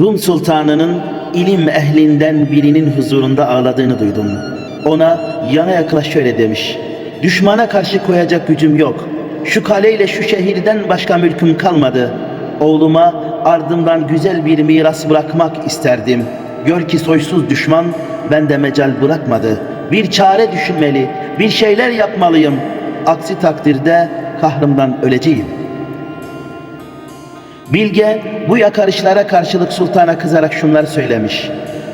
Rum sultanının ilim ehlinden birinin huzurunda ağladığını duydum. Ona yana yaklaş şöyle demiş. Düşmana karşı koyacak gücüm yok. Şu kaleyle şu şehirden başka mülküm kalmadı. Oğluma ardımdan güzel bir miras bırakmak isterdim. Gör ki soysuz düşman bende mecal bırakmadı. Bir çare düşünmeli, bir şeyler yapmalıyım. Aksi takdirde kahrımdan öleceğim. Bilge bu yakarışlara karşılık sultana kızarak şunları söylemiş.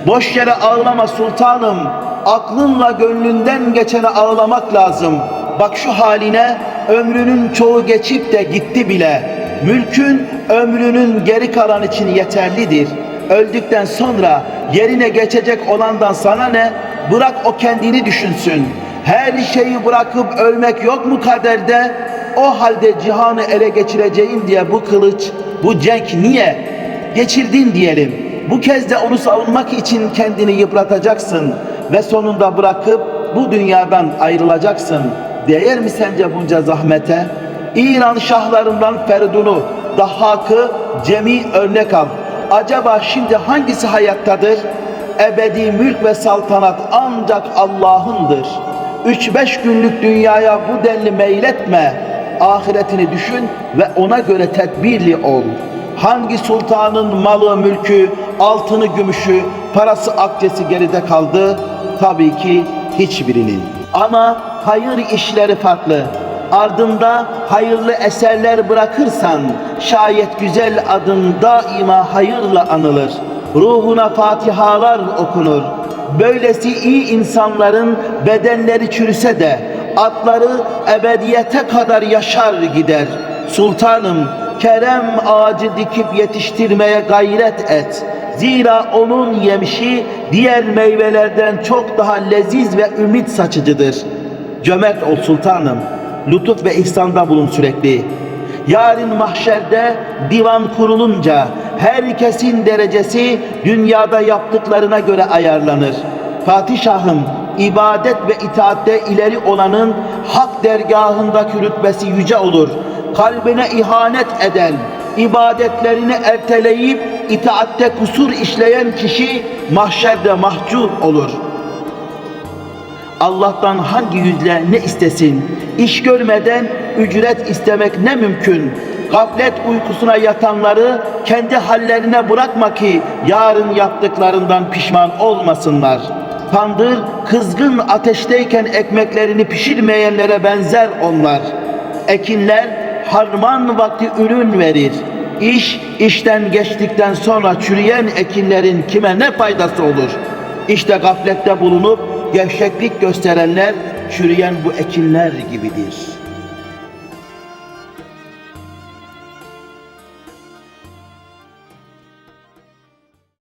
Boş yere ağlama sultanım. Aklınla gönlünden geçene ağlamak lazım. Bak şu haline ömrünün çoğu geçip de gitti bile. Mülkün ömrünün geri kalan için yeterlidir. Öldükten sonra yerine geçecek olandan sana ne? Bırak o kendini düşünsün. Her şeyi bırakıp ölmek yok mu kaderde? O halde cihanı ele geçireceğim diye bu kılıç, bu cenk niye? Geçirdin diyelim. Bu kez de onu savunmak için kendini yıpratacaksın ve sonunda bırakıp bu dünyadan ayrılacaksın. Değer mi sence bunca zahmete? İran şahlarından Feridun'u, Dahhak'ı, Cem'i örnek al. Acaba şimdi hangisi hayattadır? Ebedi mülk ve saltanat ancak Allah'ındır. Üç beş günlük dünyaya bu denli meyletme. Ahiretini düşün ve ona göre tedbirli ol. Hangi sultanın malı, mülkü, altını, gümüşü, parası, akçesi geride kaldı? Tabii ki hiçbirinin. Ama hayır işleri farklı. Ardında hayırlı eserler bırakırsan şayet güzel adın daima hayırla anılır. Ruhuna fatihalar okunur. Böylesi iyi insanların bedenleri çürüse de atları ebediyete kadar yaşar gider. Sultanım kerem ağacı dikip yetiştirmeye gayret et. Zira onun yemişi diğer meyvelerden çok daha leziz ve ümit saçıcıdır. Cömert ol sultanım. Lütuf ve ihsanda bulun sürekli. Yarın mahşerde divan kurulunca herkesin derecesi dünyada yaptıklarına göre ayarlanır. Fatih Şahım ibadet ve itaatte ileri olanın hak dergahındaki rütbesi yüce olur. Kalbine ihanet eden, ibadetlerini erteleyip itaatte kusur işleyen kişi mahşerde mahcup olur.'' Allah'tan hangi yüzle ne istesin? İş görmeden ücret istemek ne mümkün? Gaflet uykusuna yatanları kendi hallerine bırakma ki yarın yaptıklarından pişman olmasınlar. Tandır kızgın ateşteyken ekmeklerini pişirmeyenlere benzer onlar. Ekinler harman vakti ürün verir. İş işten geçtikten sonra çürüyen ekinlerin kime ne faydası olur? İşte gaflette bulunup gevşeklik gösterenler çürüyen bu ekinler gibidir.''